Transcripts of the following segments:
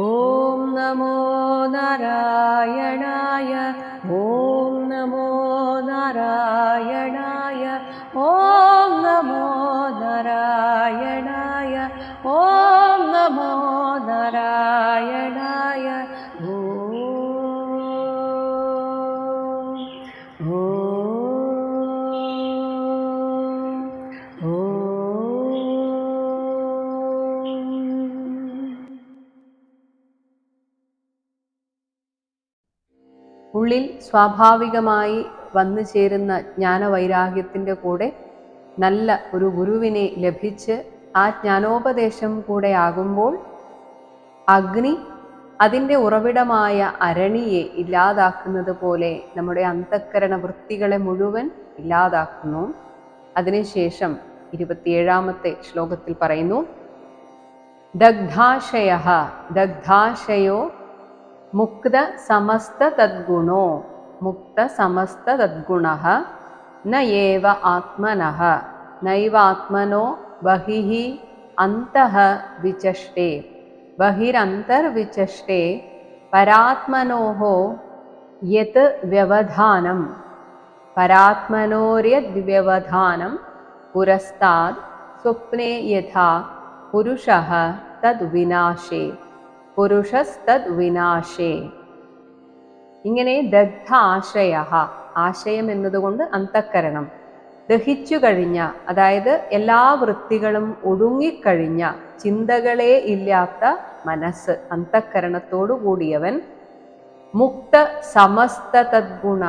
ॐ नमो नारायणाय സ്വാഭാവികമായി വന്നു ചേരുന്ന ജ്ഞാനവൈരാഗ്യത്തിന്റെ കൂടെ നല്ല ഒരു ഗുരുവിനെ ലഭിച്ച് ആ ജ്ഞാനോപദേശം കൂടെ ആകുമ്പോൾ അഗ്നി അതിന്റെ ഉറവിടമായ അരണിയെ ഇല്ലാതാക്കുന്നത് പോലെ നമ്മുടെ അന്തഃക്കരണ വൃത്തികളെ മുഴുവൻ ഇല്ലാതാക്കുന്നു. അതിനുശേഷം ഇരുപത്തിയേഴാമത്തെ ശ്ലോകത്തിൽ പറയുന്നു ദഗ്ധാശയ ദഗ്ധാശയോ മുക്ത സമസ്ത തദ്ഗുണോ मुक्तसमस्तवद्गुणः न एव आत्मनः नैवात्मनो बहिः अन्तः विचष्टे। बहिरन्तर्विचष्टे परात्मनोः यत् व्यवधानं। परात्मनोर्यद्व्यवधानं पुरस्ताद् स्वप्ने यथा पुरुषः तद्विनाशे पुरुषस्तद्विनाशे। ഇങ്ങനെ ദഗ്ധ ആശയ ആശയം എന്നതുകൊണ്ട് അന്തക്കരണം. ദഹിച്ചു കഴിഞ്ഞ അതായത് എല്ലാ വൃത്തികളും ഒടുങ്ങിക്കഴിഞ്ഞ ചിന്തകളെ ഇല്ലാത്ത മനസ്സ് അന്തക്കരണത്തോടു കൂടിയവൻ. മുക്ത സമസ്ത തദ്ഗുണ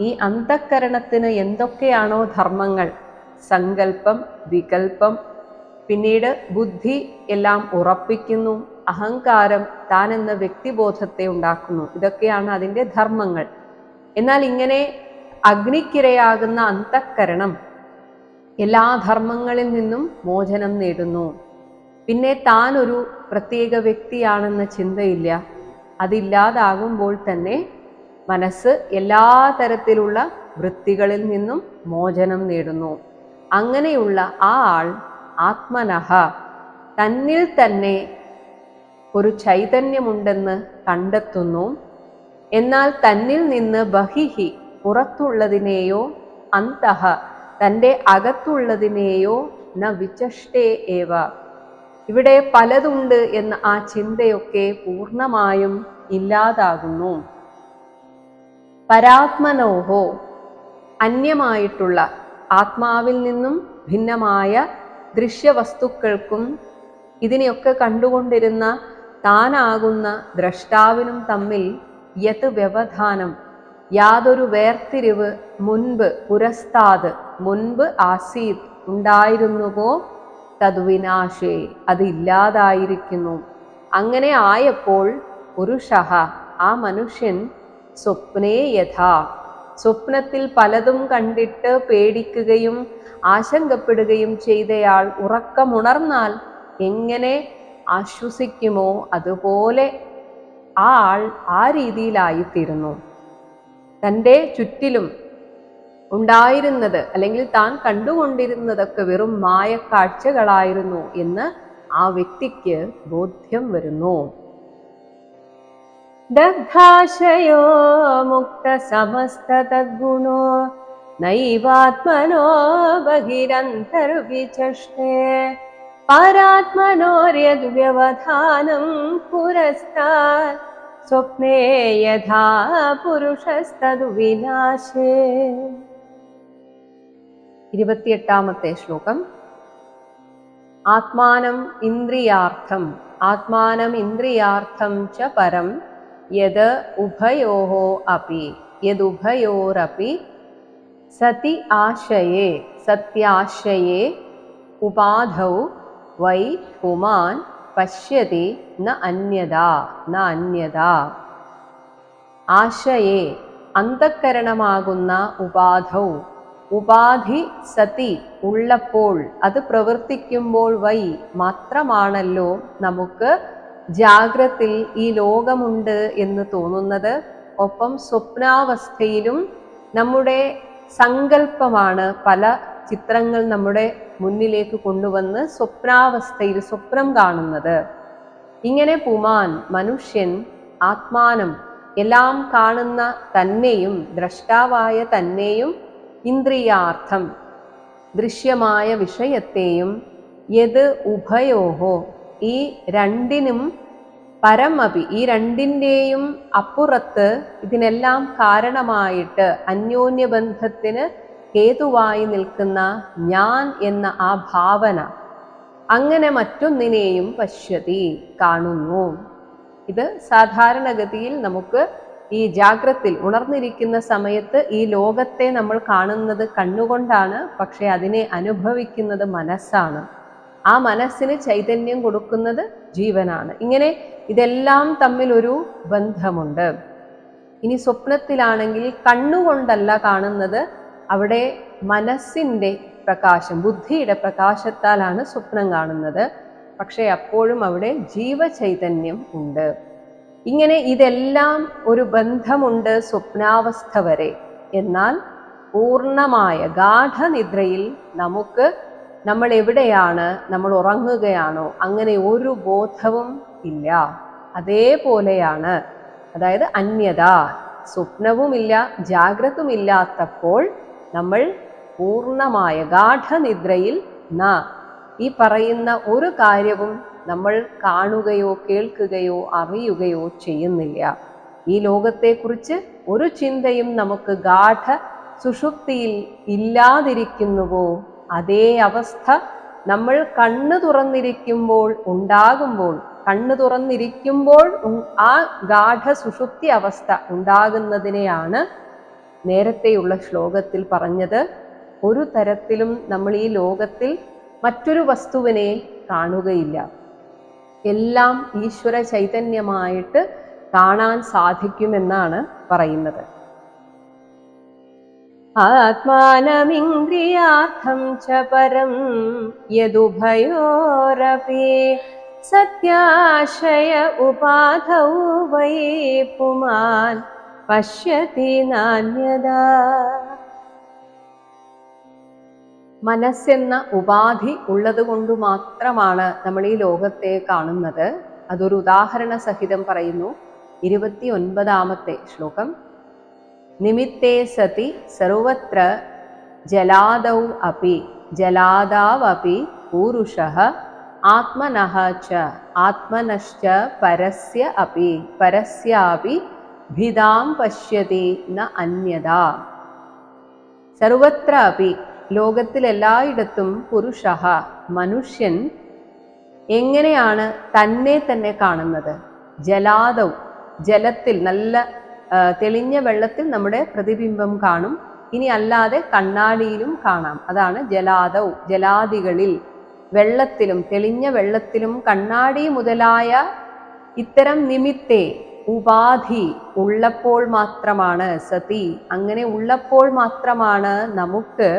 ഈ അന്തക്കരണത്തിന് എന്തൊക്കെയാണോ ധർമ്മങ്ങൾ? സങ്കല്പം വികൽപ്പം പിന്നീട് ബുദ്ധി എല്ലാം ഉറപ്പിക്കുന്നു. അഹങ്കാരം താൻ എന്ന വ്യക്തിബോധത്തെ ഉണ്ടാക്കുന്നു. ഇതൊക്കെയാണ് അതിന്റെ ധർമ്മങ്ങൾ. എന്നാൽ ഇങ്ങനെ അഗ്നിക്കിരയാകുന്ന അന്തക്കരണം എല്ലാ ധർമ്മങ്ങളിൽ നിന്നും മോചനം നേടുന്നു. പിന്നെ താൻ ഒരു പ്രത്യേക വ്യക്തിയാണെന്ന ചിന്തയില്ല. അതില്ലാതാകുമ്പോൾ തന്നെ മനസ്സ് എല്ലാ തരത്തിലുള്ള വൃത്തികളിൽ നിന്നും മോചനം നേടുന്നു. അങ്ങനെയുള്ള ആ ആൾ ആത്മനഹ. തന്നിൽ തന്നെ ഒരു ചൈതന്യമുണ്ടെന്ന് കണ്ടെത്തുന്നു. എന്നാൽ തന്നിൽ നിന്ന് ബഹിഹി പുറത്തുള്ളതിനെയോ അന്തഹ തന്റെ അകത്തുള്ളതിനെയോ ന വിചഷ്ടേ ഏവ. ഇവിടെ പലതുണ്ട് എന്ന ആ ചിന്തയൊക്കെ പൂർണമായും ഇല്ലാതാകുന്നു. പരാത്മനോഹോ അന്യമായിട്ടുള്ള ആത്മാവിൽ നിന്നും ഭിന്നമായ ദൃശ്യവസ്തുക്കൾക്കും ഇതിനെയൊക്കെ കണ്ടുകൊണ്ടിരുന്ന താനാകുന്ന ദ്രഷ്ടാവിനും തമ്മിൽ യത് വ്യവധാനം. യാതൊരു വേർതിരിവ് മുൻപ് പുരസ്താത് മുൻപ് ആസീത് ഉണ്ടായിരുന്നുവോ? തദ്വിനാശേ അത് ഇല്ലാതായിരിക്കുന്നു. അങ്ങനെ ആയപ്പോൾ പുരുഷ ആ മനുഷ്യൻ സ്വപ്നേ യഥാ. സ്വപ്നത്തിൽ പലതും കണ്ടിട്ട് പേടിക്കുകയും ആശങ്കപ്പെടുകയും ചെയ്തയാൾ ഉറക്കമുണർന്നാൽ എങ്ങനെ ആശ്വസിക്കുമോ? അതുപോലെ ആ ആൾ ആ രീതിയിലായിത്തീരുന്നു. തന്റെ ചുറ്റിലും ഉണ്ടായിരുന്നത് അല്ലെങ്കിൽ താൻ കണ്ടുകൊണ്ടിരുന്നതൊക്കെ വെറും മായക്കാഴ്ചകളായിരുന്നു എന്ന് ആ വ്യക്തിക്ക് ബോധ്യം വരുന്നു. ദഗ്ധാശയോ മുക്ത സമസ്ത തദ്ഗുണോ നൈവാത്മനോ ബഹിരന്തർവിചഷ്ടേ പുരസ്താത്. സ്വപ്നേ യഥാ പുരുഷസ്തതു വിനാശേ. ഇരുപത്തിയെട്ടാമത്തെ ശ്ലോകം. ആത്മാനം ഇന്ദ്രിയാർത്ഥം ആത്മാനം ഇന്ദ്രിയാർത്ഥം ച പരം യത് ഉഭയോः അപി യദുഭയോരപി സതി ആശയേ സത്യാശയേ ഉപാധൗ വൈ പുമാൻ പശ്യതി ന അന്യതാ ന അന്യതാ. ആശയെ അന്തക്കരണമാകുന്ന ഉപാധൗ. ഉപാധി സതി ഉള്ളപ്പോൾ അത് പ്രവർത്തിക്കുമ്പോൾ വൈ മാത്രമാണല്ലോ നമുക്ക് ജാഗ്രത്തിൽ ഈ ലോകമുണ്ട് എന്ന് തോന്നുന്നത്. ഒപ്പം സ്വപ്നാവസ്ഥയിലും നമ്മുടെ സങ്കല്പമാണ് പല ചിത്രങ്ങൾ നമ്മുടെ മുന്നിലേക്ക് കൊണ്ടുവന്ന് സ്വപ്നാവസ്ഥയിൽ സ്വപ്നം കാണുന്നത്. ഇങ്ങനെ പുമാൻ മനുഷ്യൻ ആത്മാനം എല്ലാം കാണുന്ന തന്നെയും ദ്രഷ്ടാവായ തന്നെയും ഇന്ദ്രിയാർത്ഥം ദൃശ്യമായ വിഷയത്തെയും യത് ഉഭയോഹോ ഈ രണ്ടിനും പരമപി ഈ രണ്ടിന്റെയും അപ്പുറത്ത് ഇതിനെല്ലാം കാരണമായിട്ട് അന്യോന്യബന്ധത്തിന് ഹേതുവായി നിൽക്കുന്ന ഞാൻ എന്ന ആ ഭാവന അങ്ങനെ മറ്റൊന്നിനെയും പശ്യതി കാണുന്നു. ഇത് സാധാരണഗതിയിൽ നമുക്ക് ഈ ജാഗ്രത്തിൽ ഉണർന്നിരിക്കുന്ന സമയത്ത് ഈ ലോകത്തെ നമ്മൾ കാണുന്നത് കണ്ണുകൊണ്ടാണ് പക്ഷെ അതിനെ അനുഭവിക്കുന്നത് മനസ്സാണ്. ആ മനസ്സിന് ചൈതന്യം കൊടുക്കുന്നത് ജീവനാണ്. ഇങ്ങനെ ഇതെല്ലാം തമ്മിൽ ഒരു ബന്ധമുണ്ട്. ഇനി സ്വപ്നത്തിലാണെങ്കിൽ കണ്ണുകൊണ്ടല്ല കാണുന്നത് അവിടെ മനസ്സിന്റെ പ്രകാശം ബുദ്ധിയുടെ പ്രകാശത്താലാണ് സ്വപ്നം കാണുന്നത്. പക്ഷേ അപ്പോഴും അവിടെ ജീവചൈതന്യം ഉണ്ട്. ഇങ്ങനെ ഇതെല്ലാം ഒരു ബന്ധമുണ്ട് സ്വപ്നാവസ്ഥ വരെ. എന്നാൽ പൂർണമായ ഗാഠനിദ്രയിൽ നമുക്ക് നമ്മൾ എവിടെയാണ് നമ്മൾ ഉറങ്ങുകയാണോ അങ്ങനെ ഒരു ബോധവും ഇല്ല. അതേപോലെയാണ് അതായത് അന്യത. സ്വപ്നവുമില്ല ജാഗ്രതുമില്ലാത്തപ്പോൾ നമ്മൾ പൂർണമായ ഗാഠനിദ്രയിൽ ന. ഈ പറയുന്ന ഒരു കാര്യവും നമ്മൾ കാണുകയോ കേൾക്കുകയോ അറിയുകയോ ചെയ്യുന്നില്ല. ഈ ലോകത്തെക്കുറിച്ച് ഒരു ചിന്തയും നമുക്ക് ഗാഠ സുഷുപ്തിയിൽ ഇല്ലാതിരിക്കുന്നുവോ? അതേ അവസ്ഥ നമ്മൾ കണ്ണു തുറന്നിരിക്കുമ്പോൾ ഉണ്ടാകുമ്പോൾ കണ്ണു തുറന്നിരിക്കുമ്പോൾ ആ ഗാഠ സുഷുപ്തി അവസ്ഥ ഉണ്ടാകുന്നതിനെയാണ് നേരത്തെയുള്ള ശ്ലോകത്തിൽ പറഞ്ഞത് ഒരു തരത്തിലും നമ്മൾ ഈ ലോകത്തിൽ മറ്റൊരു വസ്തുവിനെ കാണുകയില്ല. എല്ലാം ഈശ്വര ചൈതന്യമായിട്ട് കാണാൻ സാധിക്കുമെന്നാണ് പറയുന്നത്. ആത്മാനമിന്ദ്രിയാർത്ഥം ച പരം യദുഭയോരപി സത്യാശയ ഉപാധൗ വൈ പുമാൻ പശ്യതി നാന്യതാ മനസ്സെന്ന ഉപാധി ഉള്ളത് കൊണ്ട് മാത്രമാണ് നമ്മൾ ഈ ലോകത്തെ കാണുന്നത്. അതൊരു ഉദാഹരണ സഹിതം പറയുന്നു. ഇരുപത്തി ഒൻപതാമത്തെ ശ്ലോകം. നിമിത്തേ സതി സർവത്ര ജലാദൗ അപി ജലാദാവപി പൂരുഷ ആത്മനഹ ച ആത്മനശ്ച പരസ്യ അപി പരസ്യാപി ഭിതാം പശ്യതി ന അന്യത സർവത്ര അപി ലോകത്തിലെല്ലായിടത്തും പുരുഷ മനുഷ്യൻ എങ്ങനെയാണ് തന്നെ തന്നെ കാണുന്നത്? ജലാദൗ ജലത്തിൽ നല്ല തെളിഞ്ഞ വെള്ളത്തിൽ നമ്മുടെ പ്രതിബിംബം കാണും. ഇനി അല്ലാതെ കണ്ണാടിയിലും കാണാം. അതാണ് ജലാദൗ ജലാദികളിൽ വെള്ളത്തിലും തെളിഞ്ഞ വെള്ളത്തിലും കണ്ണാടി മുതലായ ഇത്തരം നിമിത്തെ ഉപാധി ഉള്ളപ്പോൾ മാത്രമാണ്. സതി അങ്ങനെ ഉള്ളപ്പോൾ മാത്രമാണ് നമുക്ക്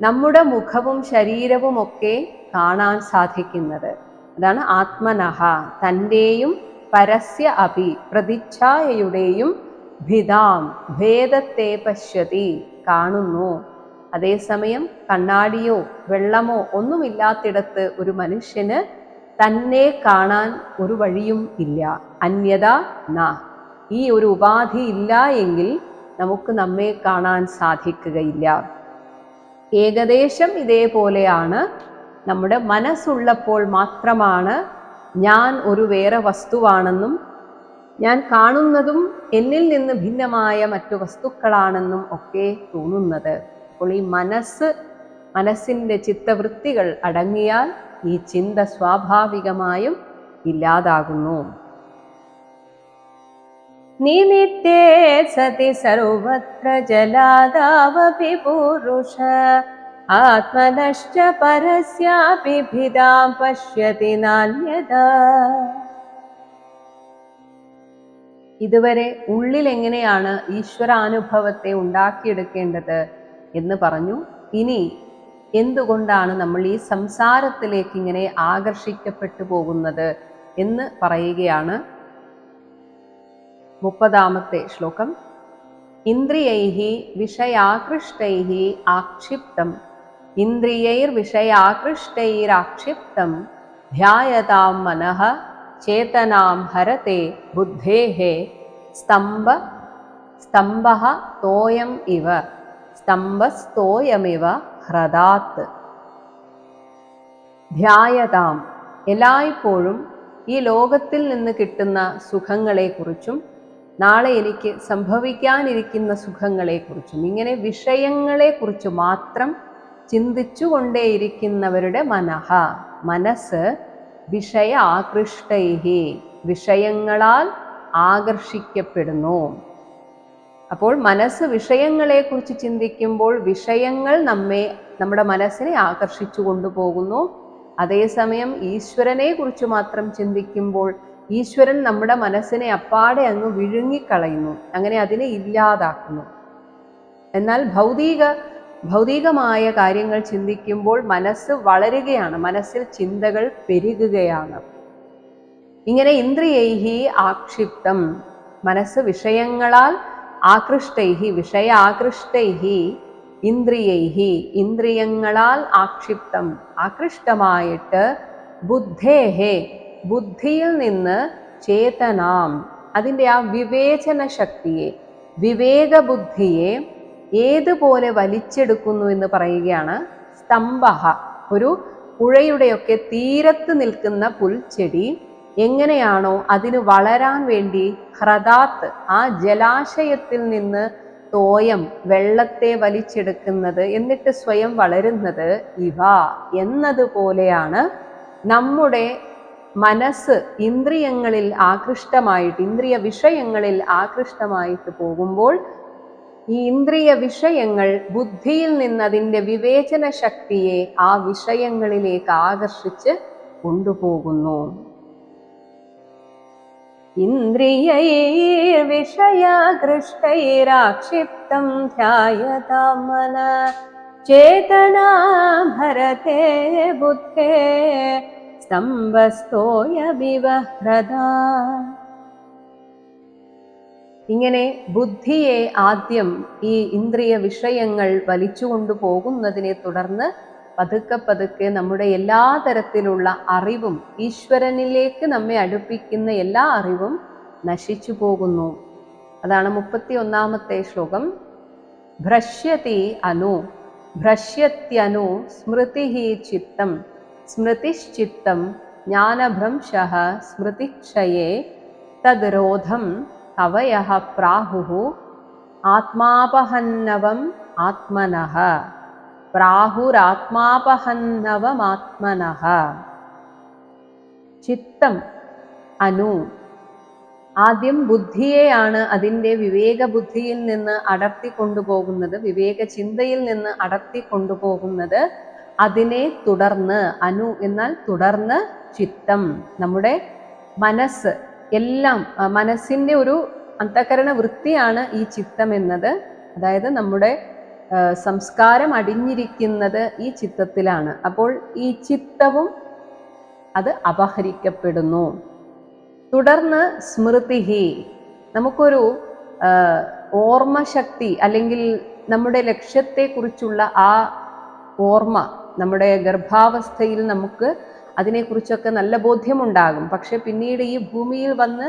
നമ്മുടെ മുഖവും ശരീരവും ഒക്കെ കാണാൻ സാധിക്കുന്നത്. അതാണ് ആത്മനഹ. തന്റെയും പരസ്യ അഭി പ്രതിച്ഛായയുടെയും ഭിതാം ഭേദത്തെ പശ്യതി കാണുന്നു. അതേസമയം കണ്ണാടിയോ വെള്ളമോ ഒന്നുമില്ലാത്തിടത്ത് ഒരു മനുഷ്യന് തന്നെ കാണാൻ ഒരു വഴിയും ഇല്ല. അന്യത ന. ഈ ഒരു ഉപാധി ഇല്ല എങ്കിൽ നമുക്ക് നമ്മെ കാണാൻ സാധിക്കുകയില്ല. ഏകദേശം ഇതേപോലെയാണ്. നമ്മുടെ മനസ്സുള്ളപ്പോൾ മാത്രമാണ് ഞാൻ ഒരു വേറെ വസ്തുവാണെന്നും ഞാൻ കാണുന്നതും എന്നിൽ നിന്ന് ഭിന്നമായ മറ്റു വസ്തുക്കളാണെന്നും ഒക്കെ തോന്നുന്നത്. അപ്പോൾ ഈ മനസ്സ് മനസ്സിന്റെ ചിത്തവൃത്തികൾ അടങ്ങിയാൽ ഈ ചിന്ത സ്വാഭാവികമായും ഇല്ലാതാകുന്നു. നിമിത്തേ സതി സർവത്ര ജലാദാവപി പുരുഷ ആത്മനശ്ച പരസ്യാപി ഭിതാം പശ്യതി നാന്യത ഇതുവരെ ഉള്ളിൽ എങ്ങനെയാണ് ഈശ്വരാനുഭവത്തെ ഉണ്ടാക്കിയെടുക്കേണ്ടത് എന്ന് പറഞ്ഞു. ഇനി എന്തുകൊണ്ടാണ് നമ്മൾ ഈ സംസാരത്തിലേക്ക് ഇങ്ങനെ ആകർഷിക്കപ്പെട്ടു പോകുന്നത് എന്ന് പറയുകയാണ് മുപ്പതാമത്തെ ശ്ലോകം. ഇന്ദ്രിയൈഹി വിഷയാകൃഷ്ടൈഹി ആക്ഷിപ്തം. ഇന്ദ്രിയൈർ വിഷയാകൃഷ്ടൈരാക്ഷിപ്തം. ധ്യായതാം മനഃ ചേതനാം ഹരത്തെ ബുദ്ധേः സ്തംഭ സ്തംഭ തോയം ഇവ. സ്തംഭസ്തോയമിവ ഹ്രദാത്ത്. ധ്യായതാം. എല്ലായ്പ്പോഴും ഈ ലോകത്തിൽ നിന്ന് കിട്ടുന്ന സുഖങ്ങളെക്കുറിച്ചും നാളെ എനിക്ക് സംഭവിക്കാനിരിക്കുന്ന സുഖങ്ങളെക്കുറിച്ചും ഇങ്ങനെ വിഷയങ്ങളെക്കുറിച്ച് മാത്രം ചിന്തിച്ചുകൊണ്ടേയിരിക്കുന്നവരുടെ മനഃ. മനസ്സ് വിഷയ ആകൃഷ്ടൈഹി വിഷയങ്ങളാൽ ആകർഷിക്കപ്പെടുന്നു. അപ്പോൾ മനസ്സ് വിഷയങ്ങളെ കുറിച്ച് ചിന്തിക്കുമ്പോൾ വിഷയങ്ങൾ നമ്മെ നമ്മുടെ മനസ്സിനെ ആകർഷിച്ചു കൊണ്ടുപോകുന്നു. അതേസമയം ഈശ്വരനെ കുറിച്ച് മാത്രം ചിന്തിക്കുമ്പോൾ ഈശ്വരൻ നമ്മുടെ മനസ്സിനെ അപ്പാടെ അങ്ങ് വിഴുങ്ങിക്കളയുന്നു. അങ്ങനെ അതിനെ ഇല്ലാതാക്കുന്നു. എന്നാൽ ഭൗതിക ഭൗതികമായ കാര്യങ്ങൾ ചിന്തിക്കുമ്പോൾ മനസ്സ് വളരുകയാണ്. മനസ്സിൽ ചിന്തകൾ പെരുകുകയാണ്. ഇങ്ങനെ ഇന്ദ്രിയൈഹി ആക്ഷിപ്തം. മനസ്സ് വിഷയങ്ങളാൽ ആകൃഷ്ടൈഹി വിഷയ ആകൃഷ്ടൈഹി ഇന്ദ്രിയൈഹി ഇന്ദ്രിയങ്ങളാൽ ആക്ഷിപ്തം ആകൃഷ്ടമായിട്ട് ബുദ്ധേഹേ ബുദ്ധിയിൽ നിന്ന് ചേതനാം. അതിന്റെ ആ വിവേചന ശക്തിയെ വിവേകബുദ്ധിയെ ഏതുപോലെ വലിച്ചെടുക്കുന്നു എന്ന് പറയുകയാണ് സ്തംഭ ഒരു പുഴയുടെയൊക്കെ തീരത്ത് നിൽക്കുന്ന പുൽച്ചെടി എങ്ങനെയാണോ അതിന് വളരാൻ വേണ്ടി ഹ്രദാത്ത് ആ ജലാശയത്തിൽ നിന്ന് തോയം വെള്ളത്തെ വലിച്ചെടുക്കുന്നത് എന്നിട്ട് സ്വയം വളരുന്നത് ഇവ എന്നതുപോലെയാണ് നമ്മുടെ മനസ്സ് ഇന്ദ്രിയങ്ങളിൽ ആകൃഷ്ടമായിട്ട് ഇന്ദ്രിയ വിഷയങ്ങളിൽ ആകൃഷ്ടമായിട്ട് പോകുമ്പോൾ ഈ ഇന്ദ്രിയ വിഷയങ്ങൾ ബുദ്ധിയിൽ നിന്ന് അതിന്റെ വിവേചന ശക്തിയെ ആ വിഷയങ്ങളിലേക്ക് ആകർഷിച്ച് കൊണ്ടുപോകുന്നു. ചേതനാ ഭരതേ ബുദ്ധേ സ്തംഭസ്തോയ വിവഹ്രദാ. ഇങ്ങനെ ബുദ്ധിയെ ആദ്യം ഈ ഇന്ദ്രിയ വിഷയങ്ങൾ വലിച്ചുകൊണ്ടു പോകുന്നതിനെ തുടർന്ന് പതുക്കെ പതുക്കെ നമ്മുടെ എല്ലാ തരത്തിലുള്ള അറിവും ഈശ്വരനിലേക്ക് നമ്മെ അടുപ്പിക്കുന്ന എല്ലാ അറിവും നശിച്ചു പോകുന്നു. അതാണ് മുപ്പത്തി ഒന്നാമത്തെ ശ്ലോകം. ഭ്രശ്യതി അനു ഭ്രശ്യത്യനു സ്മൃതി ചിത്തം സ്മൃതിശ്ചിത്തം ജ്ഞാനഭ്രംശ സ്മൃതിക്ഷയേ തദ്രോധം കവയ പ്രാഹു ആത്മാപഹന്നവം ആത്മനഃ. പ്രാഹുരാത്മാപഹന്നവമാത്മനഃ. ചിത്തം അനു. ആദ്യം ബുദ്ധിയെയാണ് അതിന്റെ വിവേക ബുദ്ധിയിൽ നിന്ന് അടർത്തി കൊണ്ടുപോകുന്നത് വിവേക ചിന്തയിൽ നിന്ന് അടർത്തി കൊണ്ടുപോകുന്നത് അതിനെ തുടർന്ന് അനു എന്നാൽ തുടർന്ന് ചിത്തം. നമ്മുടെ മനസ്സ് എല്ലാം മനസ്സിന്റെ ഒരു അന്ധകരണ വൃത്തിയാണ് ഈ ചിത്തം എന്നത്. അതായത് നമ്മുടെ സംസ്കാരം അടിഞ്ഞിരിക്കുന്നത് ഈ ചിത്തത്തിലാണ്. അപ്പോൾ ഈ ചിത്തവും അത് അപഹരിക്കപ്പെടുന്നു. തുടർന്ന് സ്മൃതിഹി. നമുക്കൊരു ഓർമ്മ ഓർമ്മശക്തി അല്ലെങ്കിൽ നമ്മുടെ ലക്ഷ്യത്തെക്കുറിച്ചുള്ള ആ ഓർമ്മ നമ്മുടെ ഗർഭാവസ്ഥയിൽ നമുക്ക് അതിനെക്കുറിച്ചൊക്കെ നല്ല ബോധ്യമുണ്ടാകും. പക്ഷെ പിന്നീട് ഈ ഭൂമിയിൽ വന്ന്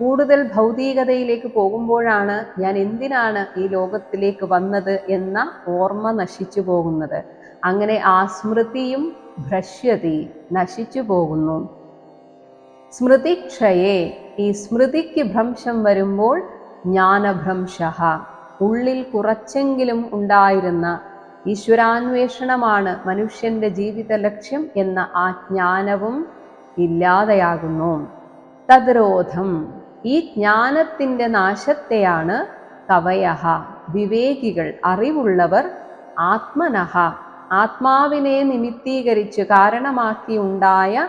കൂടുതൽ ഭൗതികതയിലേക്ക് പോകുമ്പോഴാണ് ഞാൻ എന്തിനാണ് ഈ ലോകത്തിലേക്ക് വന്നത് എന്ന ഓർമ്മ നശിച്ചു പോകുന്നത്. അങ്ങനെ ആ സ്മൃതിയും ഭ്രശ്യതി നശിച്ചു പോകുന്നു. സ്മൃതിക്ഷയെ ഈ സ്മൃതിക്ക് ഭ്രംശം വരുമ്പോൾ ജ്ഞാനഭ്രംശ ഉള്ളിൽ കുറച്ചെങ്കിലും ഉണ്ടായിരുന്ന ഈശ്വരാന്വേഷണമാണ് മനുഷ്യന്റെ ജീവിത ലക്ഷ്യം എന്ന ആ ജ്ഞാനവും ഇല്ലാതെയാകുന്നു. തദ്രോധം. ഈ ജ്ഞാനത്തിന്റെ നാശത്തെയാണ് കവയഹ. വിവേകികൾ അറിവുള്ളവർ ആത്മനഹ. ആത്മാവിനെ നിമിത്തീകരിച്ച് കാരണമാക്കി ഉണ്ടായ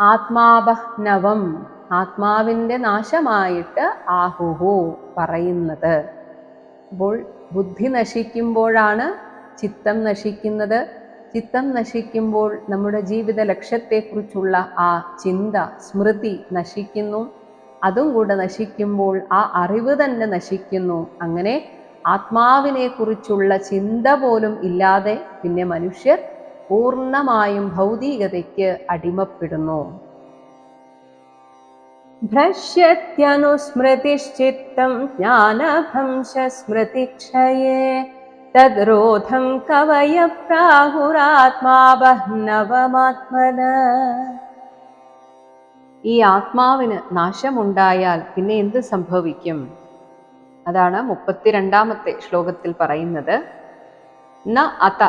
ആത്മാപഹ്നവം ആത്മാവിന്റെ നാശമായിട്ട് ആഹുഹു പറയുന്നത്. അപ്പോൾ ബുദ്ധി നശിക്കുമ്പോഴാണ് ചിത്തം നശിക്കുന്നത്. ചിത്തം നശിക്കുമ്പോൾ നമ്മുടെ ജീവിത ലക്ഷ്യത്തെക്കുറിച്ചുള്ള ആ ചിന്ത സ്മൃതി നശിക്കുന്നു. അതും കൂടെ നശിക്കുമ്പോൾ ആ അറിവ് തന്നെ നശിക്കുന്നു. അങ്ങനെ ആത്മാവിനെ കുറിച്ചുള്ള ചിന്ത പോലും ഇല്ലാതെ പിന്നെ മനുഷ്യർ പൂർണമായും ഭൗതികതയ്ക്ക് അടിമപ്പെടുന്നു. ഭ്രശ്യത്യനുസ്മൃതിശ്ചിത്തം തദ്രോധം കവയ പ്രാഹുരാത്മാവഹ്നവമാത്മന ഈ ആത്മാവിന് നാശമുണ്ടായാൽ പിന്നെ എന്ത് സംഭവിക്കും? അതാണ് മുപ്പത്തിരണ്ടാമത്തെ ശ്ലോകത്തിൽ പറയുന്നത്. ന അത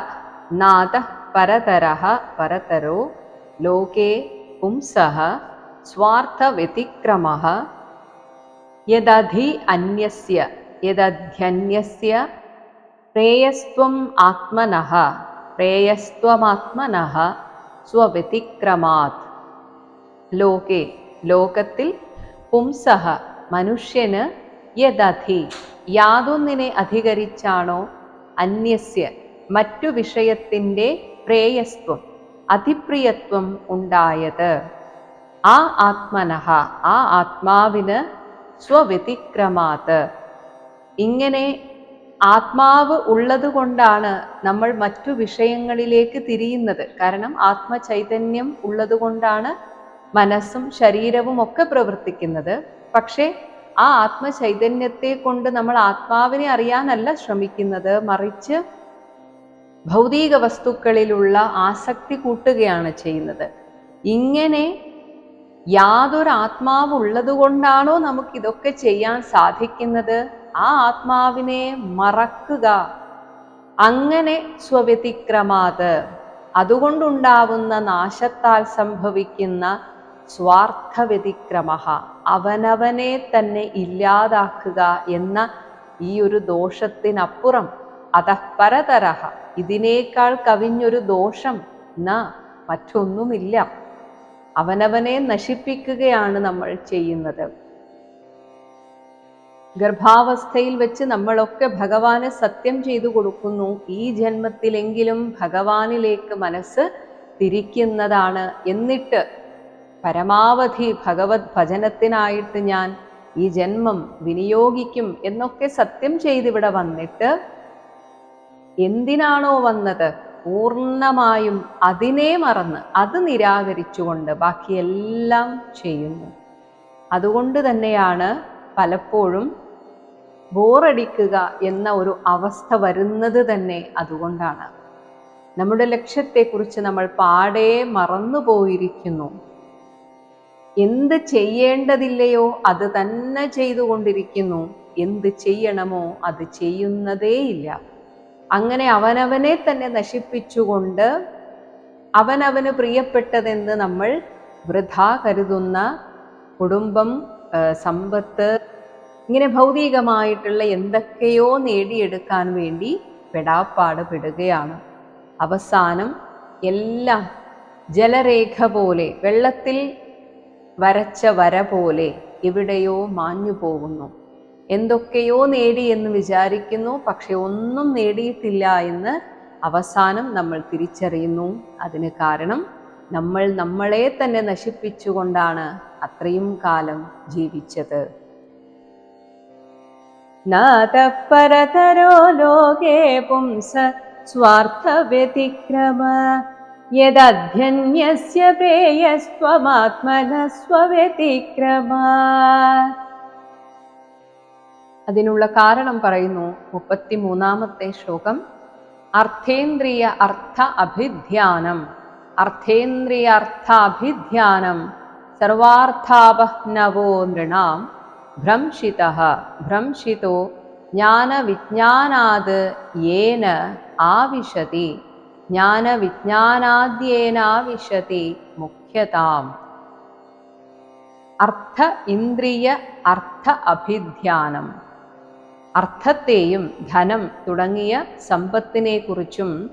നാഥ പരതരഹ പരതരോ ലോകേ പുംസഹ സ്വാർത്ഥവ്യതിക്രമ യദധി അന്യസ്യ യദധ്യന്യസ്യ പ്രേയസ്ത്വം ആത്മനഃ പ്രേയസ്ത്വമാത്മനഃ സ്വവ്യതിക്രമാത്. ലോകെ ലോകത്തിൽ പുംസഹ മനുഷ്യന് യദധി. യാതൊന്നിനെ അധികരിച്ചാണോ അന്യസ്യ മറ്റു വിഷയത്തിന്റെ പ്രേയസ്ത്വം അതിപ്രിയത്വം ഉണ്ടായത്? ആ ആത്മനഹ ആ ആത്മാവിന് സ്വവ്യതിക്രമാത്. ഇങ്ങനെ ആത്മാവ് ഉള്ളതുകൊണ്ടാണ് നമ്മൾ മറ്റു വിഷയങ്ങളിലേക്ക് തിരിയുന്നത്. കാരണം ആത്മചൈതന്യം ഉള്ളതുകൊണ്ടാണ് മനസ്സും ശരീരവും ഒക്കെ പ്രവർത്തിക്കുന്നത്. പക്ഷേ ആ ആത്മചൈതന്യത്തെ കൊണ്ട് നമ്മൾ ആത്മാവിനെ അറിയാനല്ല ശ്രമിക്കുന്നത്. മറിച്ച് ഭൗതിക വസ്തുക്കളിലുള്ള ആസക്തി കൂട്ടുകയാണ് ചെയ്യുന്നത്. ഇങ്ങനെ യാതൊരു ആത്മാവ് ഉള്ളതുകൊണ്ടാണോ നമുക്ക് ഇതൊക്കെ ചെയ്യാൻ സാധിക്കുന്നത്? ആ ആത്മാവിനെ മറക്കുക. അങ്ങനെ സ്വവ്യതിക്രമാത്. അതുകൊണ്ടുണ്ടാവുന്ന നാശത്താൽ സംഭവിക്കുന്ന സ്വാർത്ഥ വ്യതിക്രമ അവനവനെ തന്നെ ഇല്ലാതാക്കുക എന്ന ഈ ഒരു ദോഷത്തിനപ്പുറം അതഃപരതരഹ ഇതിനേക്കാൾ കവിഞ്ഞൊരു ദോഷം ന മറ്റൊന്നുമില്ല. അവനവനെ നശിപ്പിക്കുകയാണ് നമ്മൾ ചെയ്യുന്നത്. ഗർഭാവസ്ഥയിൽ വെച്ച് നമ്മളൊക്കെ ഭഗവാന് സത്യം ചെയ്തു കൊടുക്കുന്നു. ഈ ജന്മത്തിലെങ്കിലും ഭഗവാനിലേക്ക് മനസ്സ് തിരിക്കുന്നതാണ്. എന്നിട്ട് പരമാവധി ഭഗവത് ഭജനത്തിനായിട്ട് ഞാൻ ഈ ജന്മം വിനിയോഗിക്കും എന്നൊക്കെ സത്യം ചെയ്തിവിടെ വന്നിട്ട് എന്തിനാണോ വന്നത്? പൂർണമായും അതിനെ മറന്ന് അത് നിരാകരിച്ചുകൊണ്ട് ബാക്കിയെല്ലാം ചെയ്യുന്നു. അതുകൊണ്ട് തന്നെയാണ് പലപ്പോഴും ബോറടിക്കുക എന്ന ഒരു അവസ്ഥ വരുന്നത് തന്നെ അതുകൊണ്ടാണ്. നമ്മുടെ ലക്ഷ്യത്തെക്കുറിച്ച് നമ്മൾ പാടെ മറന്നു പോയിരിക്കുന്നു എന്ത് ചെയ്യേണ്ടതില്ലയോ അത് തന്നെ ചെയ്തുകൊണ്ടിരിക്കുന്നു. എന്ത് ചെയ്യണമോ അത് ചെയ്യുന്നതേയില്ല. അങ്ങനെ അവനവനെ തന്നെ നശിപ്പിച്ചുകൊണ്ട് അവനവന് പ്രിയപ്പെട്ടതെന്ന് നമ്മൾ വൃഥ കരുതുന്ന കുടുംബം സമ്പത്ത് ഇങ്ങനെ ഭൗതികമായിട്ടുള്ള എന്തൊക്കെയോ നേടിയെടുക്കാൻ വേണ്ടി പെടാപ്പാട് പെടുകയാണ്. അവസാനം എല്ലാം ജലരേഖ പോലെ വെള്ളത്തിൽ വരച്ച വര പോലെ എവിടെയോ മാഞ്ഞു പോകുന്നു. എന്തൊക്കെയോ നേടി എന്ന് വിചാരിക്കുന്നു പക്ഷെ ഒന്നും നേടിയിട്ടില്ല എന്ന് അവസാനം നമ്മൾ തിരിച്ചറിയുന്നു. അതിന് കാരണം നമ്മൾ നമ്മളെ തന്നെ നശിപ്പിച്ചുകൊണ്ടാണ് അത്രയും കാലം ജീവിച്ചത്. നാതപരതരോ ലോകേ പുംസ സ്വാർത്ഥവ്യതിക്രമ യദധ്യന്യസ്യ പ്രേയസ്ത്വമാത്മന അതിനുള്ള കാരണം പറയുന്നു മുപ്പത്തിമൂന്നാമത്തെ ശ്ലോകം. അർത്ഥേന്ദ്രിയ അർത്ഥ അഭിധ്യാനം. അർത്ഥേന്ദ്രിയ അർത്ഥാഭിധ്യാനം സർവാർത്ഥാപഹ്നവോ നൃണാം. ഭ്രംശിത. ഭ്രംശിതോ. ജ്ഞാനവിജ്ഞാനാത്. യേന ആവിശതി. ജ്ഞാനവിജ്ഞാനാദ്യേനാവിശതി മുഖ്യതാം. അർത്ഥ ഇന്ദ്രിയ അർത്ഥ അഭിധ്യാനം. അർത്ഥത്തെയും ധനം തുടങ്ങിയ സമ്പത്തിനെക്കുറിച്ചും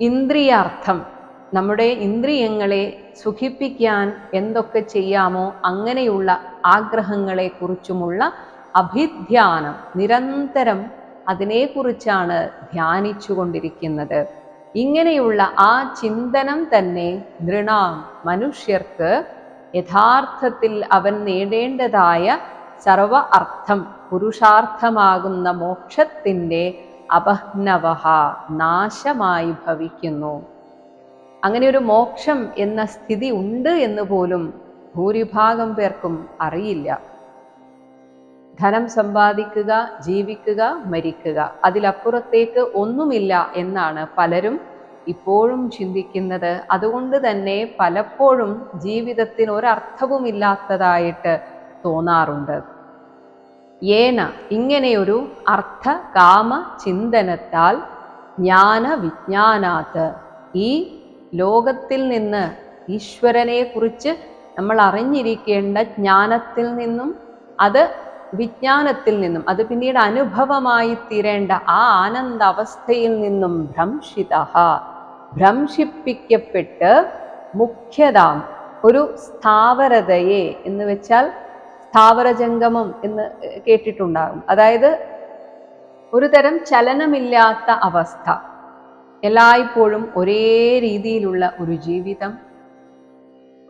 ഇന്ദ്രിയാർത്ഥം നമ്മുടെ ഇന്ദ്രിയങ്ങളെ സുഖിപ്പിക്കാൻ എന്തൊക്കെ ചെയ്യാമോ അങ്ങനെയുള്ള ആഗ്രഹങ്ങളെക്കുറിച്ചുമുള്ള അഭിധ്യാനം നിരന്തരം അതിനെക്കുറിച്ചാണ് ധ്യാനിച്ചു കൊണ്ടിരിക്കുന്നത് ഇങ്ങനെയുള്ള ആ ചിന്തനം തന്നെ നൃണാം മനുഷ്യർക്ക് യഥാർത്ഥത്തിൽ അവൻ നേടേണ്ടതായ സർവ അർത്ഥം പുരുഷാർത്ഥമാകുന്ന മോക്ഷത്തിന്റെ അപഹ്നവഹ നാശമായി ഭവിക്കുന്നു. അങ്ങനെ ഒരു മോക്ഷം എന്ന സ്ഥിതി ഉണ്ട് എന്ന് പോലും ഭൂരിഭാഗം പേർക്കും അറിയില്ല. ധനം സമ്പാദിക്കുക ജീവിക്കുക മരിക്കുക. അതിലപ്പുറത്തേക്ക് ഒന്നുമില്ല എന്നാണ് പലരും ഇപ്പോഴും ചിന്തിക്കുന്നത്. അതുകൊണ്ട് തന്നെ പലപ്പോഴും ജീവിതത്തിന് ഒരർത്ഥവുമില്ലാത്തതായിട്ട് തോന്നാറുണ്ട്. ഏന ഇങ്ങനെയൊരു അർത്ഥ കാമ ചിന്തനത്താൽ ജ്ഞാന വിജ്ഞാനാത്ത് ഈ ലോകത്തിൽ നിന്ന് ഈശ്വരനെ കുറിച്ച് നമ്മൾ അറിഞ്ഞിരിക്കേണ്ട ജ്ഞാനത്തിൽ നിന്നും അത് വിജ്ഞാനത്തിൽ നിന്നും അത് പിന്നീട് അനുഭവമായി തീരേണ്ട ആ ആനന്ദ അവസ്ഥയിൽ നിന്നും ഭ്രംശിത ഭ്രംശിപ്പിക്കപ്പെട്ട് മുഖ്യതാം ഒരു സ്ഥാവരതയെ എന്ന് വെച്ചാൽ സ്ഥാവരജംഗമം എന്ന് കേട്ടിട്ടുണ്ടാകും. അതായത് ഒരു തരം ചലനമില്ലാത്ത അവസ്ഥ. എല്ലായ്പ്പോഴും ഒരേ രീതിയിലുള്ള ഒരു ജീവിതം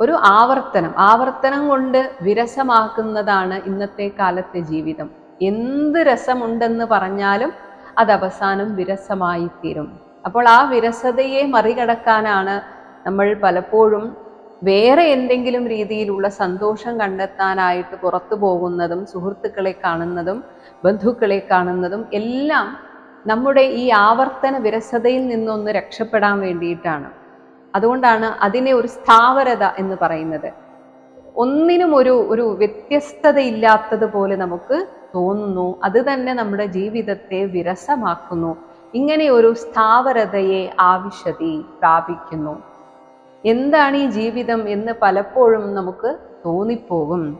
ഒരു ആവർത്തനം. ആവർത്തനം കൊണ്ട് വിരസമാക്കുന്നതാണ് ഇന്നത്തെ കാലത്തെ ജീവിതം. എന്ത് രസമുണ്ടെന്ന് പറഞ്ഞാലും അത് അവസാനം വിരസമായി തീരും അപ്പോൾ ആ വിരസതയെ മറികടക്കാനാണ് നമ്മൾ പലപ്പോഴും വേറെ എന്തെങ്കിലും രീതിയിലുള്ള സന്തോഷം കണ്ടെത്താനായിട്ട് പുറത്തു പോകുന്നതും സുഹൃത്തുക്കളെ കാണുന്നതും ബന്ധുക്കളെ കാണുന്നതും എല്ലാം നമ്മുടെ ഈ ആവർത്തന വിരസതയിൽ നിന്നൊന്ന് രക്ഷപ്പെടാൻ വേണ്ടിയിട്ടാണ്. അതുകൊണ്ടാണ് അതിനെ ഒരു സ്ഥാവരത എന്ന് പറയുന്നത്. ഒന്നിനും ഒരു ഒരു വ്യത്യസ്തതയില്ലാത്തതുപോലെ നമുക്ക് തോന്നുന്നു. അത് തന്നെ നമ്മുടെ ജീവിതത്തെ വിരസമാക്കുന്നു. ഇങ്ങനെ ഒരു സ്ഥാവരതയെ ആവശ്യതി പ്രാപിക്കുന്നു. എന്താണ് ഈ ജീവിതം എന്ന് പലപ്പോഴും നമുക്ക് തോന്നിപ്പോകും.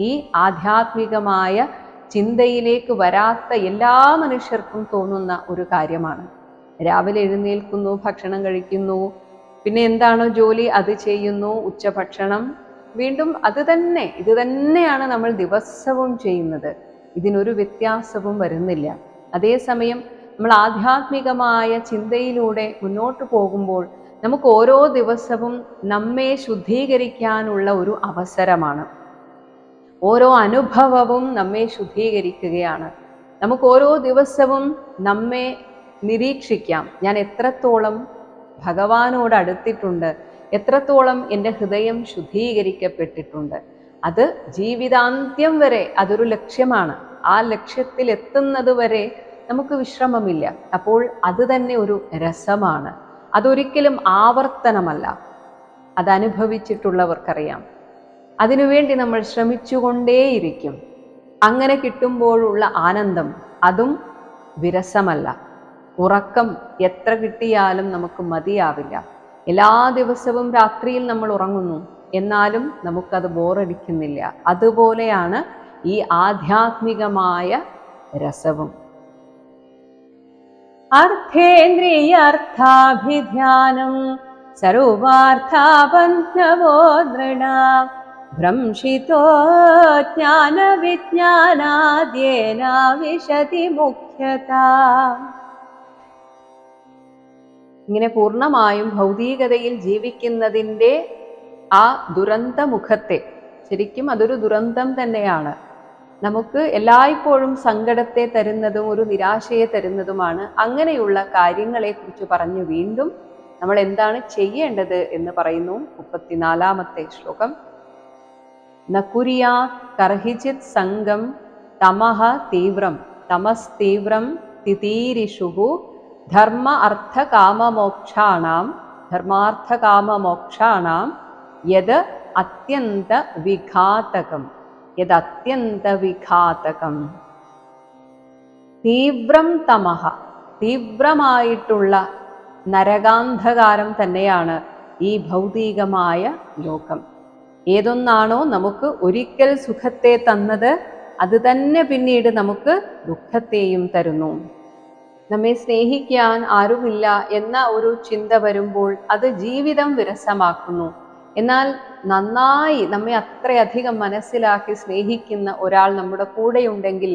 ഈ ആധ്യാത്മികമായ ചിന്തയിലേക്ക് വരാത്ത എല്ലാ മനുഷ്യർക്കും തോന്നുന്ന ഒരു കാര്യമാണ്. രാവിലെ എഴുന്നേൽക്കുന്നു ഭക്ഷണം കഴിക്കുന്നു പിന്നെ എന്താണോ ജോലി അത് ചെയ്യുന്നു ഉച്ചഭക്ഷണം. വീണ്ടും അത് തന്നെ ഇത് തന്നെയാണ് നമ്മൾ ദിവസവും ചെയ്യുന്നത്. ഇതിനൊരു വ്യത്യാസവും വരുന്നില്ല. അതേസമയം നമ്മൾ ആധ്യാത്മികമായ ചിന്തയിലൂടെ മുന്നോട്ട് പോകുമ്പോൾ നമുക്ക് ഓരോ ദിവസവും നമ്മെ ശുദ്ധീകരിക്കാനുള്ള ഒരു അവസരമാണ്. ഓരോ അനുഭവവും നമ്മെ ശുദ്ധീകരിക്കുകയാണ്. നമുക്ക് ഓരോ ദിവസവും നമ്മെ നിരീക്ഷിക്കാം. ഞാൻ എത്രത്തോളം ഭഗവാനോട് അടുത്തിട്ടുണ്ട് എത്രത്തോളം എന്റെ ഹൃദയം ശുദ്ധീകരിക്കപ്പെട്ടിട്ടുണ്ട്. അത് ജീവിതാന്ത്യം വരെ അതൊരു ലക്ഷ്യമാണ്. ആ ലക്ഷ്യത്തിൽ എത്തുന്നത് വരെ നമുക്ക് വിശ്രമമില്ല. അപ്പോൾ അത് തന്നെ ഒരു രസമാണ്. അതൊരിക്കലും ആവർത്തനമല്ല. അത് അനുഭവിച്ചിട്ടുള്ളവർക്കറിയാം അതിനുവേണ്ടി നമ്മൾ ശ്രമിച്ചുകൊണ്ടേയിരിക്കും. അങ്ങനെ കിട്ടുമ്പോഴുള്ള ആനന്ദം അതും വിരസമല്ല. ഉറക്കം എത്ര കിട്ടിയാലും നമുക്ക് മതിയാവില്ല. എല്ലാ ദിവസവും രാത്രിയിൽ നമ്മൾ ഉറങ്ങുന്നു. എന്നാലും നമുക്കത് ബോറടിക്കുന്നില്ല. അതുപോലെയാണ് ഈ ആധ്യാത്മികമായ രസവും. അർത്ഥേന്ദ്രിയർത്ഥാഭിധ്യാനം സർവാർത്ഥാബന്ധവോ ദൃഢ ഭ്രംശിതോ ജ്ഞാനവിജ്ഞാനാദ്യേന വിശതി മുഖ്യത ഇങ്ങനെ പൂർണമായും ഭൗതികതയിൽ ജീവിക്കുന്നതിന്റെ ആ ദുരന്ത മുഖത്തെ ശരിക്കും അതൊരു ദുരന്തം തന്നെയാണ്. നമുക്ക് എല്ലായ്പ്പോഴും സങ്കടത്തെ തരുന്നതും ഒരു നിരാശയെ തരുന്നതുമാണ്. അങ്ങനെയുള്ള കാര്യങ്ങളെക്കുറിച്ച് പറഞ്ഞു വീണ്ടും നമ്മൾ എന്താണ് ചെയ്യേണ്ടത് എന്ന് പറയുന്നു മുപ്പത്തിനാലാമത്തെ ശ്ലോകം. നകുരിയാ കർഹിചിത് സംഘം തമഹ തീവ്രം തമസ് തീവ്രം തിതീരിഷുഹു ധർമ്മ അർത്ഥ കാമമോക്ഷാണാം ധർമാർത്ഥ കാമമോക്ഷാണാം യത് അത്യന്ത വിഘാതകം. യത് അത്യന്ത വിഘാതകം. തീവ്രം തമഹ. തീവ്രമായിട്ടുള്ള നരകാന്ധകാരം തന്നെയാണ് ഈ ഭൗതികമായ ലോകം. ഏതൊന്നാണോ നമുക്ക് ഒരിക്കൽ സുഖത്തെ തന്നത് അത് തന്നെ പിന്നീട് നമുക്ക് ദുഃഖത്തെയും തരുന്നു. നമ്മെ സ്നേഹിക്കാൻ ആരുമില്ല എന്ന ഒരു ചിന്ത വരുമ്പോൾ അത് ജീവിതം വിരസമാക്കുന്നു. എന്നാൽ നന്നായി നമ്മെ അത്രയധികം മനസ്സിലാക്കി സ്നേഹിക്കുന്ന ഒരാൾ നമ്മുടെ കൂടെയുണ്ടെങ്കിൽ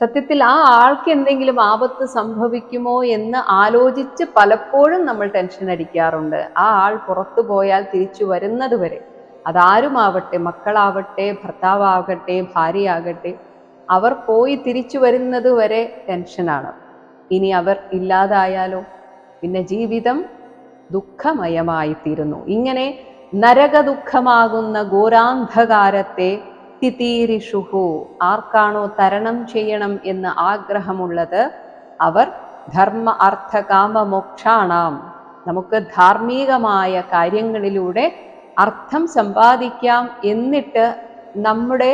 സത്യത്തിൽ ആ ആൾക്ക് എന്തെങ്കിലും ആപത്ത് സംഭവിക്കുമോ എന്ന് ആലോചിച്ച് പലപ്പോഴും നമ്മൾ ടെൻഷൻ അടിക്കാറുണ്ട്. ആ ആൾ പുറത്തു പോയാൽ തിരിച്ചു വരുന്നത് വരെ. അതാരുമാവട്ടെ? മക്കളാവട്ടെ? ഭർത്താവാകട്ടെ? ഭാര്യയാകട്ടെ? അവർ പോയി തിരിച്ചു വരുന്നത് വരെ ടെൻഷനാണ് ഇനി അവർ ഇല്ലാതായാലോ? പിന്നെ ജീവിതം ദുഃഖമയമായി തീരുന്നു ഇങ്ങനെ നരകദുഃഖമാകുന്ന ഘോരാന്ധകാരത്തെ തിതീരിഷുഹു. ആർക്കാണോ തരണം ചെയ്യണം എന്ന് ആഗ്രഹമുള്ളത് അവർ ധർമ്മ അർത്ഥ കാമ മോക്ഷാണാം നമുക്ക് ധാർമ്മികമായ കാര്യങ്ങളിലൂടെ അർത്ഥം സമ്പാദിക്കാം എന്നിട്ട് നമ്മുടെ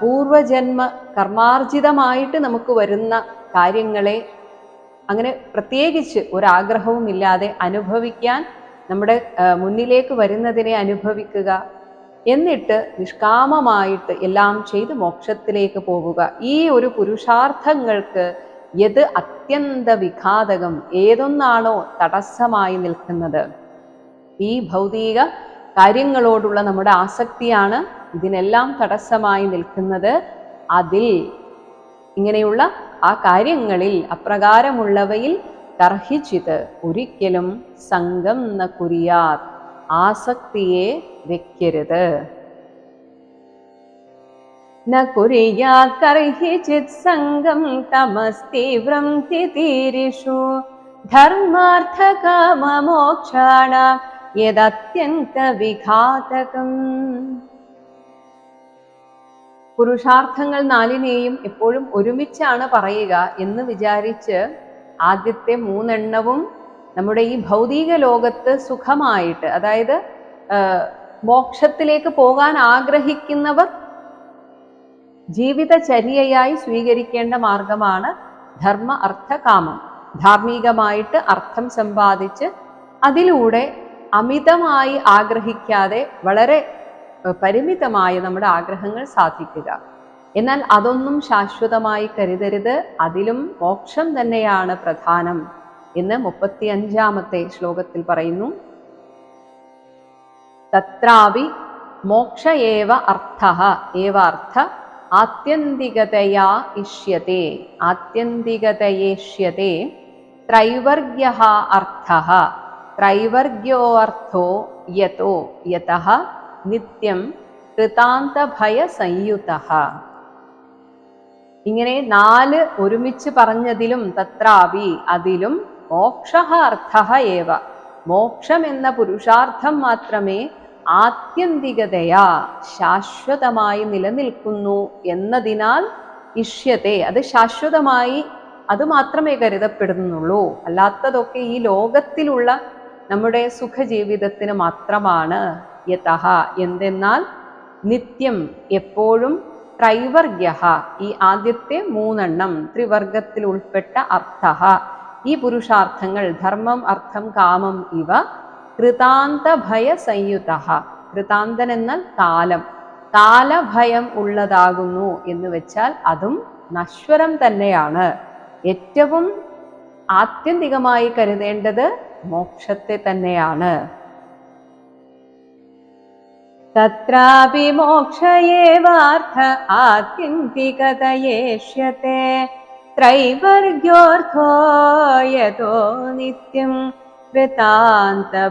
പൂർവജന്മ കർമാർജിതമായിട്ട് നമുക്ക് വരുന്ന കാര്യങ്ങളെ അങ്ങനെ പ്രത്യേകിച്ച് ഒരാഗ്രഹവും ഇല്ലാതെ അനുഭവിക്കാൻ നമ്മുടെ മുന്നിലേക്ക് വരുന്നതിനെ അനുഭവിക്കുക എന്നിട്ട് നിഷ്കാമമായിട്ട് എല്ലാം ചെയ്ത് മോക്ഷത്തിലേക്ക് പോവുക. ഈ ഒരു പുരുഷാർത്ഥങ്ങൾക്ക് യത് അത്യന്ത വിഘാതകം ഏതൊന്നാണോ തടസ്സമായി നിൽക്കുന്നത്. ഈ ഭൗതിക കാര്യങ്ങളോടുള്ള നമ്മുടെ ആസക്തിയാണ് ഇതിനെല്ലാം തടസ്സമായി നിൽക്കുന്നത്. അതിൽ ഇങ്ങനെയുള്ള ആ കാര്യങ്ങളിൽ അപ്രകാരമുള്ളവയിൽ തർഹിച്ചിത്. ഒരിക്കലും സംഘം ന കുരിയാത് ആസക്തിയെ വെക്കരുത്. ന കുരിയാത് തർഹിച്ചിത് സംഘം തമസ്തീവ്രം തിതീരിഷു ധർമാർത്ഥകാമമോക്ഷാണ യദത്യന്തവിഘാതകം പുരുഷാർത്ഥങ്ങൾ നാലിനെയും എപ്പോഴും ഒരുമിച്ചാണ് പറയുക എന്ന് വിചാരിച്ച് ആദ്യത്തെ മൂന്നെണ്ണവും നമ്മുടെ ഈ ഭൗതിക ലോകത്ത് സുഖമായിട്ട് അതായത് മോക്ഷത്തിലേക്ക് പോകാൻ ആഗ്രഹിക്കുന്നവർ ജീവിതചര്യയായി സ്വീകരിക്കേണ്ട മാർഗമാണ് ധർമ്മ അർത്ഥ കാമം ധാർമ്മികമായിട്ട് അർത്ഥം സമ്പാദിച്ച് അതിലൂടെ അമിതമായി ആഗ്രഹിക്കാതെ വളരെ പരിമിതമായ നമ്മുടെ ആഗ്രഹങ്ങൾ സാധിക്കുക. എന്നാൽ അതൊന്നും ശാശ്വതമായി കരുതരുത്. അതിലും മോക്ഷം തന്നെയാണ് പ്രധാനം എന്ന് മുപ്പത്തി അഞ്ചാമത്തെ ശ്ലോകത്തിൽ പറയുന്നു. തത്രാവി മോക്ഷ ഏവ അർത്ഥ. ഏവ അർത്ഥ? ആത്യന്തികതയാ ഇഷ്യത്തെ. ആത്യന്തികതയേഷ്യത്തെ. ത്രൈവർഗ്യ അർത്ഥ. ത്രൈവർഗ്യോ അർത്ഥോ യതോ യതഃ. നിത്യം കൃതാന്തഭയ സംയുത ഇങ്ങനെ നാല് ഒരുമിച്ച് പറഞ്ഞതിലും തത്രാവി അതിലും മോക്ഷ അർത്ഥ ഏവ. മോക്ഷം എന്ന പുരുഷാർത്ഥം മാത്രമേ ആത്യന്തികതയാ ശാശ്വതമായി നിലനിൽക്കുന്നു എന്നതിനാൽ ഇഷ്യത്തെ. അത് ശാശ്വതമായി അത് മാത്രമേ കരുതപ്പെടുന്നുള്ളൂ. അല്ലാത്തതൊക്കെ ഈ ലോകത്തിലുള്ള നമ്മുടെ സുഖജീവിതത്തിന് മാത്രമാണ്. യതഹ എന്തെന്നാൽ നിത്യം എപ്പോഴും ത്രൈവർഗ്യ ഈ ആദ്യത്തെ മൂന്നെണ്ണം ത്രിവർഗത്തിൽ ഉൾപ്പെട്ട അർത്ഥ. ഈ പുരുഷാർത്ഥങ്ങൾ ധർമ്മം അർത്ഥം കാമം ഇവ കൃതാന്ത ഭയ സംയുത കൃതാന്തൻ എന്നാൽ കാലം. കാലഭയം ഉള്ളതാകുന്നു എന്ന് വെച്ചാൽ അതും നശ്വരം തന്നെയാണ്. ഏറ്റവും ആത്യന്തികമായി കരുതേണ്ടത് മോക്ഷത്തെ തന്നെയാണ്. तत्रापि मोक्ष एवार्थ आत्यन्तिकतयेष्यते त्रैवर्ग्योऽर्थो यतो नित्यं वृतान्तभयसंयुत